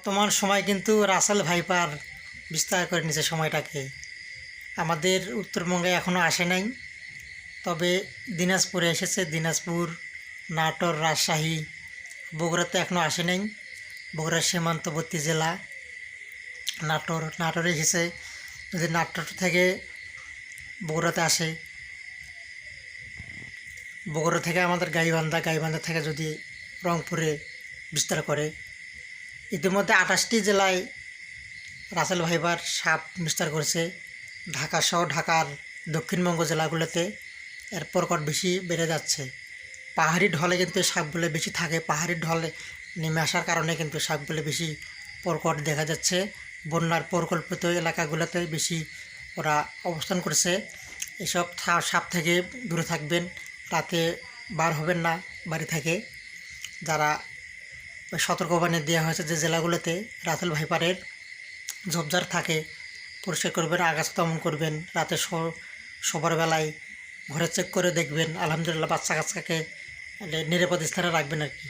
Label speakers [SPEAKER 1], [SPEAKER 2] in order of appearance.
[SPEAKER 1] বর্তমান সময় কিন্তু রাসেল ভাইপার বিস্তার করে নিয়েছে সময়টাকে। আমাদের উত্তরবঙ্গে এখনও আসে নাই। তবে দিনাজপুরে এসেছে। দিনাজপুর, নাটোর, রাজশাহী, বগুড়াতে এখনও আসে নাই। বগুড়ার সীমান্তবর্তী জেলা, নাটোর। নাটোরে এসেছে। যদি নাটোর থেকে বগুড়াতে আসে, বগুড়া থেকে আমাদের গাইবান্ধা গাইবান্ধা থেকে যদি রংপুরে বিস্তার করে ইতিমধ্যে আঠাশটি জেলায় রাসেল ভাইবার সাপ বিস্তার করেছে। ঢাকা সহ ঢাকার দক্ষিণবঙ্গ জেলাগুলোতে এর প্রকট বেশি বেড়ে যাচ্ছে। পাহাড়ি ঢলে কিন্তু সাপগুলো বেশি থাকে। পাহাড়ি ঢলে নেমে আসার কারণে কিন্তু সাপগুলো বেশি প্রকট দেখা যাচ্ছে। বন্যার প্রকল্পিত এলাকাগুলোতে বেশি ওরা অবস্থান করছে। এসব সাপ থেকে দূরে থাকবেন। রাতে বার হবেন না বাড়ি থেকে। যারা সতর্কবাণী দেওয়া হয়েছে যে জেলাগুলোতে রাতেল ভাইপারের ঝোপঝাড় থাকে, পরিষ্কার করবেন, আগাছা দমন করবেন, রাতে সবার বেলায় ঘরে চেক করে দেখবেন, আলহামদুলিল্লাহ বাচ্চা কাচ্চাকে নিরাপদ স্থানে রাখবেন আর কি।